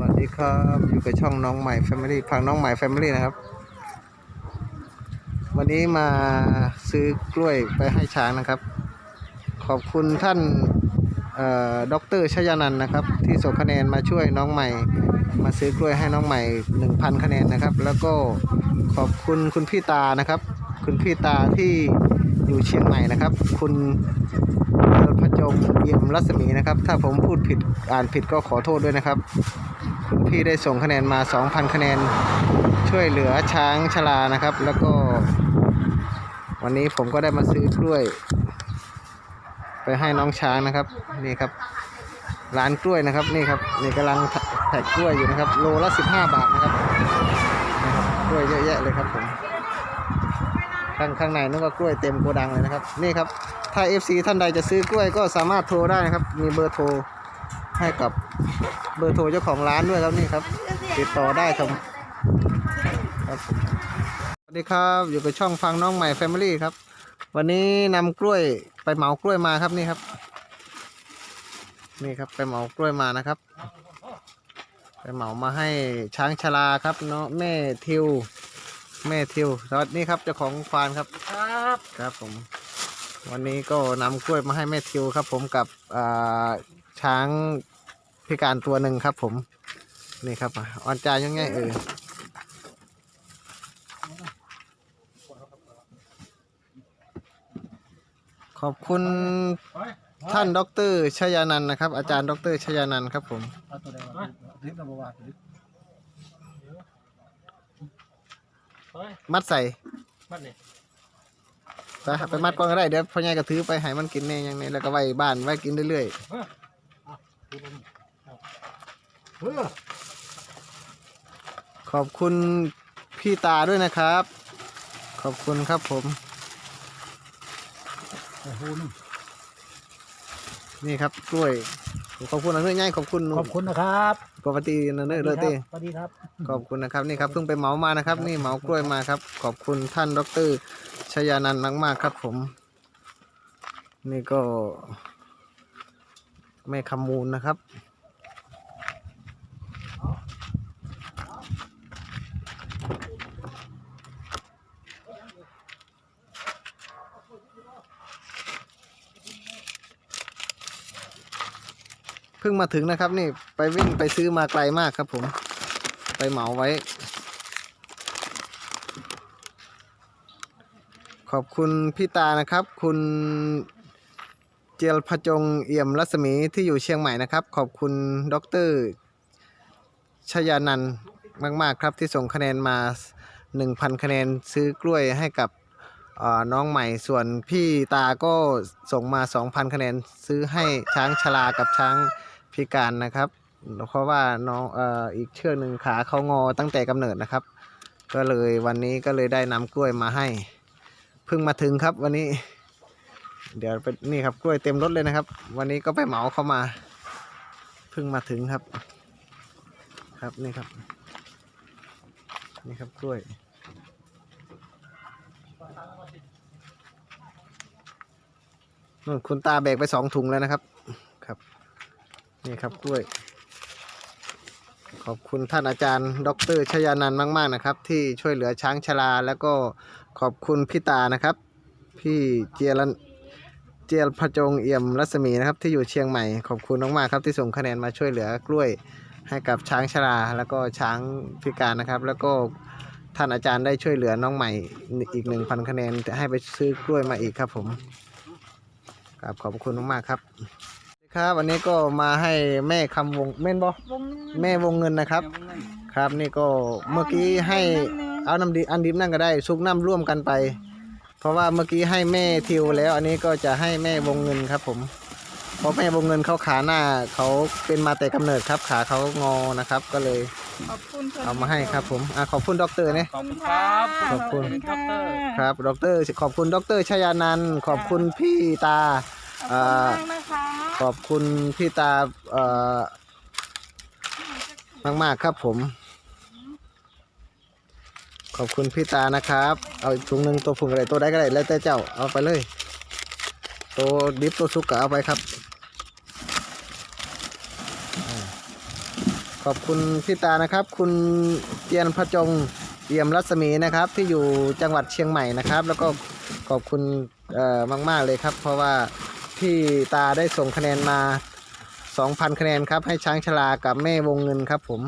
สวัสดีครับอยู่กับช่องน้องใหม่ Family ฟังน้องใหม่ Family นะครับ วันนี้มาซื้อกล้วยไปให้ช้างนะครับ ขอบคุณท่านเอ่อดรชยานันนะครับ ที่ส่งคะแนนมาช่วยน้องใหม่ มาซื้อกล้วยให้น้องใหม่ 1,000 คะแนนนะครับ แล้วก็ขอบคุณคุณพี่ตานะครับ คุณพี่ตาที่อยู่เชียงใหม่นะครับ คุณ พระจงเยี่ยมรัศมีนะครับ ถ้าผมพูดผิดอ่านผิดก็ขอโทษด้วยนะครับ คุณพี่ได้ส่งคะแนนมา 2,000 คะแนน ช่วยเหลือช้างชรานะครับ แล้วก็ วันนี้ผมก็ได้มาซื้อกล้วย ไปให้น้องช้างนะครับ นี่ครับ ร้านกล้วยนะครับ นี่ครับนี่กำลังแพ็กกล้วยอยู่นะครับ โลละ 15 บาทนะครับนะครับกล้วยเยอะแยะเลยครับผมข้างข้างในนั่นก็กล้วยเต็มโกดังเลยนะครับ นี่ครับ ถ้า FC ท่านใดจะซื้อกล้วยก็สามารถโทรได้นะครับ มีเบอร์โทรให้กับเบอร์โทรเจ้าของร้านด้วยครับนี่ครับ ติดต่อได้ครับครับผมสวัสดีครับอยู่กับช่องฟังน้องใหม่ Family ครับ วันนี้นำกล้วยไปเหมากล้วยมาครับนี่ครับ นี่ครับไปเหมากล้วยมานะครับ ไปเหมามาให้ช้างชราครับเนาะแม่ทิว แม่ทิวสวัสดีครับเจ้าของฟาร์มครับ ครับครับผม วันนี้ก็นำกล้วยมาให้แม่ทิวครับ ผมกับช้างพิการตัวหนึ่งครับ ผมนี่ครับอ่ออนจายังไงเออขอบคุณท่านดรชยานันนะครับ อาจารย์ดรชยานันครับ ผมมัดใส่มันนี่ ไปไปมัดก่อนก็ได้เดี๋ยวพ่อใหญ่ก็ถือไปให้มันกินเนี่ยอย่างนี้แล้วก็ไว้บ้านไว้กินเรื่อยเฮ้อๆขอบคุณพี่ตาด้วยนะครับ ขอบคุณครับผม โอ้โหนี่นี่ครับกล้วย ขอบคุณนะเนื้อง่ายขอบคุณขอบคุณนะครับปกตินะเนื้อเลยเต้สวัสดีครับขอบคุณนะครับนี่ครับเพิ่งไปเหมามานะครับ นี่เหมากล้วยมาครับ ขอบคุณท่านดรชยานันท์มากๆครับ ผม นี่ก็แม่คำมูลนะครับ พิ่งมาถึงนะครับ นี่ไปวิ่งไปซื้อมาไกลมากครับผม ไปเหมาไว้ ขอบคุณพี่ตานะครับ คุณเจียลพจงเอี่ยมรัศมีที่อยู่เชียงใหม่นะครับ ขอบคุณดรชยานันมาก ๆ ครับที่ส่งคะแนนมา 1,000 คะแนนซื้อกล้วยให้กับน้องใหม่ส่วนพี่ตาก็ส่งมา 2,000 คะแนนซื้อให้ช้างชรากับช้าง พิการนะครับ เพราะว่าน้องเอ่ออีกเชือกหนึ่งขาเขางอตั้งแต่กำเนิดนะครับ ก็เลยวันนี้ก็เลยได้นำกล้วยมาให้เพิ่งมาถึงครับวันนี้ เดี๋ยวไปนี่ครับกล้วยเต็มรถเลยนะครับ วันนี้ก็ไปเหมาเข้ามาเพิ่งมาถึงครับ ครับนี่ครับ นี่ครับกล้วยนู่นคุณตาแบกไปสองถุงแล้วนะครับ นี่ครับกล้วย ขอบคุณท่านอาจารย์ ดรชยานันท์มาก ๆ นะครับ ที่ช่วยเหลือช้างชราแล้วก็ขอบคุณพี่ตานะครับ พี่เจียรันเจียรพจงเอี่ยมรัศมีนะครับที่อยู่เชียงใหม่ขอบคุณมากๆครับที่ส่งคะแนนมาช่วยเหลือกล้วยให้กับช้างชราแล้วก็ช้างพิการนะครับ แล้วก็ท่านอาจารย์ได้ช่วยเหลือน้องใหม่อีกหนึ่งพันคะแนนให้ไปซื้อกล้วยมาอีกครับผมครับขอบคุณมากๆครับ ครับวันนี้ก็มาให้แม่คำวงแม่นบอวงเงินแม่วงเงินนะครับ ครับ นี่ก็เมื่อกี้ให้เอาน้ำดิบอันดิบนั่นก็ได้ซุกน้ำร่วมกันไป เพราะว่าเมื่อกี้ให้แม่ทิวแล้ว อันนี้ก็จะให้แม่วงเงินครับ ผม เพราะแม่วงเงินเขาขาหน้าเขาเป็นมาแต่กำเนิดครับ ขาเขางอนะครับ ก็เลยขอบคุณค่ะเอามาให้ครับ ผมอะขอบคุณด็อกเตอร์เนี่ยขอบคุณครับขอบคุณค่ะครับด็อกเตอร์ขอบคุณด็อกเตอร์ชยานันท์ขอบคุณพี่ตา ขอบคุณมากนะคะขอบคุณพี่ตาเอ่อมากๆครับผม ขอบคุณพี่ตานะครับ เอาอีกถุงหนึ่งตัวผุงอะไรตัวใดก็ได้แล้วแต่เจ้าเอาไปเลย ตัวดิบตัวซุกก็เอาไปครับ ขอบคุณพี่ตานะครับ คุณเจียนพระจงเอี่ยมรัศมีนะครับ ที่อยู่จังหวัดเชียงใหม่นะครับ แล้วก็ขอบคุณเอ่อมาก ๆเลยครับ เพราะว่า พี่ตาได้ส่งคะแนนมา 2,000 คะแนนครับ ให้ช้างชลากับแม่วงเงินครับ ผม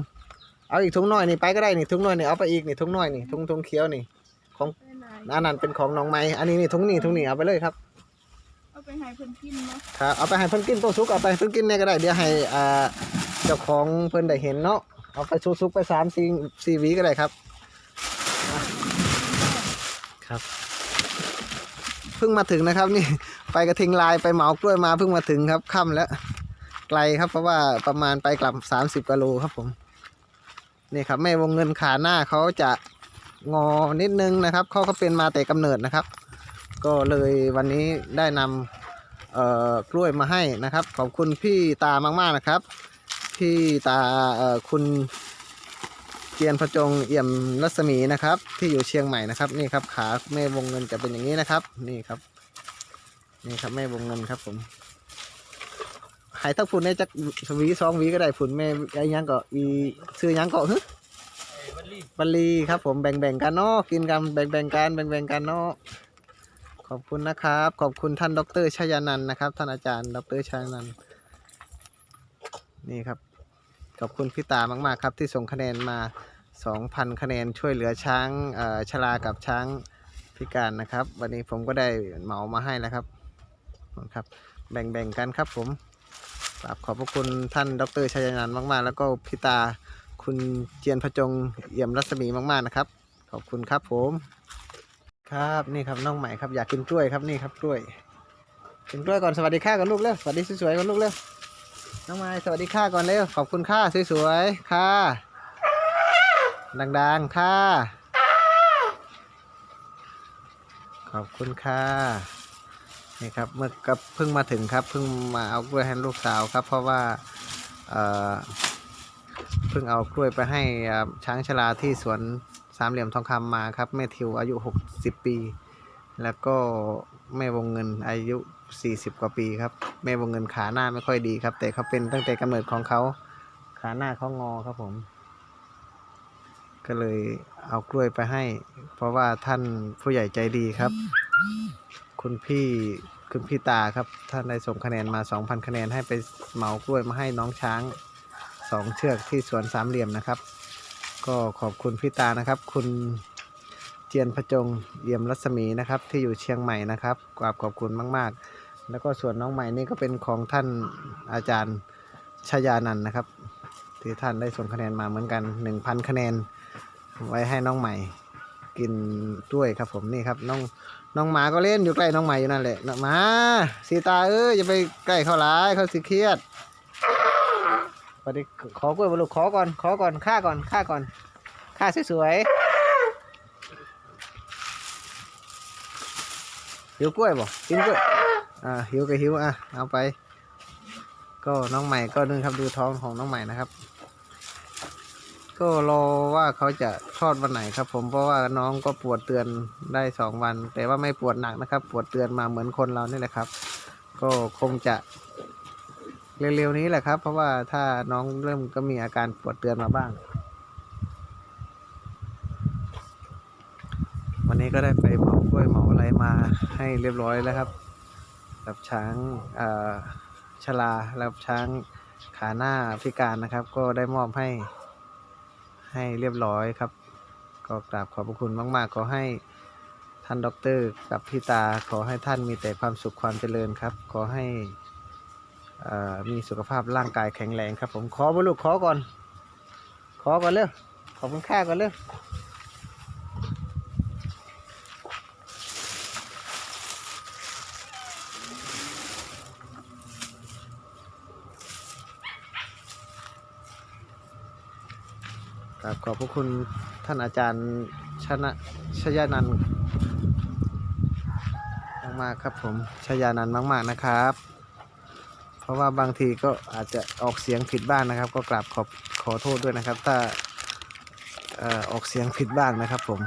เอาอีกถุงหน่อยนี่ไปก็ได้นี่ถุงหน่อยนี่เอาไปอีกนี่ถุงหน่อยนี่ถุงถุงเขียวนี่ ของไปไหนอันนั้นเป็นของน้องไม้อันนี้นี่ถุงนี่ถุงนี่เอาไปเลยครับเอาไปให้เพิ่นกินเนาะครับเอาไปให้เพิ่นกินตัวซุกเอาไปให้เพิ่นกินเนี่ยก็ได้เดี๋ยวให้อ่าเจ้าของเพิ่นได้เห็นเนาะเอาไปซุกๆไปสามสี่สี่หวีก็ได้ครับครับเพิ่งมาถึงนะครับนี่ ไปกระทิงลายไปเหมากล้วยมาเพิ่งมาถึงครับค่ำแล้ว ไกลครับเพราะว่าประมาณไปกลับสามสิบกิโลครับผมนี่ครับแม่วงเงินขาหน้าเขาจะงอนิดนึงนะครับเขาก็เป็นมาแต่กำเนิดนะครับ ก็เลยวันนี้ได้นำเอ่อกล้วยมาให้นะครับ ขอบคุณพี่ตามากๆนะครับ พี่ตาเอ่อคุณเจียนพระจงเอี่ยมรัศมีนะครับ ที่อยู่เชียงใหม่นะครับ นี่ครับขาแม่วงเงินจะเป็นอย่างนี้นะครับ นี่ครับ นี่ครับแม่วงเงินครับผมหายทั้งฝุ่นได้จักวีสองวีก็ได้ฝุ่นแม่ไอ้ยังก็อีซื้อยังก็ฮึบัลลีครับ ผมแบ่งๆกันเนาะกินกันแบ่งๆกันแบ่งๆกันเนาะขอบคุณนะครับ ขอบคุณท่านดรชยานันท์นะครับ ท่านอาจารย์ดรชยานันท์นี่ครับ ขอบคุณพี่ตามาก ๆ ครับ ที่ส่งคะแนนมา 2,000 คะแนนช่วยเหลือช้างเอ่อชรากับช้างพิการนะครับ วันนี้ผมก็ได้เหมามาให้แล้วครับ คุณครับ แบ่งๆกันครับผมกราบขอบพระคุณท่านดรชัยานันท์มาก ๆ แล้วก็พี่ตาคุณเจียนพจงเอี่ยมรัศมีมากๆนะครับ ขอบคุณครับผม ครับนี่ครับน้องใหม่ครับอยากกินกล้วยครับนี่ครับกล้วยกินกล้วยก่อนสวัสดีค่าก่อนลูกเร็วสวัสดีสวยๆก่อนลูกเร็วน้องใหม่สวัสดีค่าก่อนเร็วขอบคุณค่าสวยๆค่าดังๆค่าขอบคุณค่า นี่ครับเมื่อกับเพิ่งมาถึงครับเพิ่งมาเอากล้วยให้ลูกสาวครับ เพราะว่าเอ่อเพิ่งเอากล้วยไปให้ช้างชราที่สวนสามเหลี่ยมทองคำมาครับแม่ทิวอายุ 60 ปี แล้วก็แม่วงเงินอายุ 40 กว่าปีครับแม่วงเงินขาหน้าไม่ค่อยดีครับ แต่เขาเป็นตั้งแต่กำเนิดของเขาขาหน้าเขางอครับผม ก็เลยเอากล้วยไปให้ เพราะว่าท่านผู้ใหญ่ใจดีครับ คุณพี่คุณพี่ตาครับท่านได้ส่งคะแนนมา 2,000 คะแนนให้ไปเหมากล้วยมาให้น้องช้างสองเชือกที่สวนสามเหลี่ยมนะครับ ก็ขอบคุณพี่ตานะครับ คุณเจียนพระจงเยี่ยมรัศมีนะครับ ที่อยู่เชียงใหม่นะครับกราบขอบคุณมาก ๆ แล้วก็ส่วนน้องใหม่นี่ก็เป็นของท่านอาจารย์ชยานันนะครับ ที่ท่านได้ส่งคะแนนมาเหมือนกัน 1,000 คะแนนไว้ให้น้องใหม่ กินด้วยครับผมนี่ครับน้องน้องหมาก็เล่นอยู่ใกล้น้องใหม่อยู่นั่นแหละนะหมาสีตาเอ้ยอย่าไปใกล้เขาหลายเขาสิเครียดสวัสดีขอกล้วยบลูกขอก่อนขอก่อนค่าก่อนค่าก่อนค่าสวยๆหิวกล้วยบ่กินกล้วยอ่าหิวก็หิวอะเอาไป ก็น้องใหม่ก็นึงครับดูท้องของน้องใหม่นะครับ ก็รอว่าเขาจะคลอดวันไหนครับ ผมเพราะว่าน้องก็ปวดเตือนได้สองวัน แต่ว่าไม่ปวดหนักนะครับ ปวดเตือนมาเหมือนคนเรานี่แหละครับ ก็คงจะเร็วๆนี้แหละครับ เพราะว่าถ้าน้องเริ่มก็มีอาการปวดเตือนมาบ้าง วันนี้ก็ได้ไปเหมากล้วยเหมาอะไรมาให้เรียบร้อยแล้วครับกับช้างเอ่อชลาแล้วช้างขาหน้าพิการนะครับ ก็ได้มอบให้ ให้เรียบร้อยครับ ก็กราบขอบพระคุณมาก ๆ ขอให้ท่านด็อกเตอร์กับพี่ตาขอให้ท่านมีแต่ความสุขความเจริญครับ ขอให้มีสุขภาพร่างกายแข็งแรงครับผมขอบลูกขอก่อน ขอก่อนเร็วขอบคุณค่าก่อนเร็ว ขอบพระคุณท่านอาจารย์ชนะชยานันมากๆครับผมชยานันมากๆนะครับ เพราะว่าบางทีก็อาจจะออกเสียงผิดบ้างนะครับ ก็กราบขอบขอโทษด้วยนะครับ ถ้าออออกเสียงผิดบ้างนะครับผม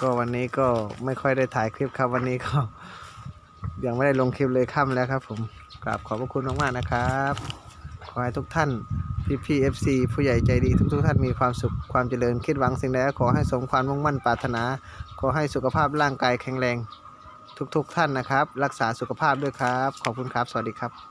ก็วันนี้ก็ไม่ค่อยได้ถ่ายคลิปครับวันนี้ก็ยังไม่ได้ลงคลิปเลยค่ำแล้วครับผมกราบขอบพระคุณมากๆนะครับ ขอให้ทุกท่าน พี่พีเอฟซีผู้ใหญ่ใจดีทุกทุกๆท่านมีความสุขความเจริญคิดหวังสิ่งใดขอให้สมความมุ่งมั่นปรารถนา ขอให้สุขภาพร่างกายแข็งแรง ทุกๆท่านนะครับ รักษาสุขภาพด้วยครับ ขอบคุณครับ สวัสดีครับ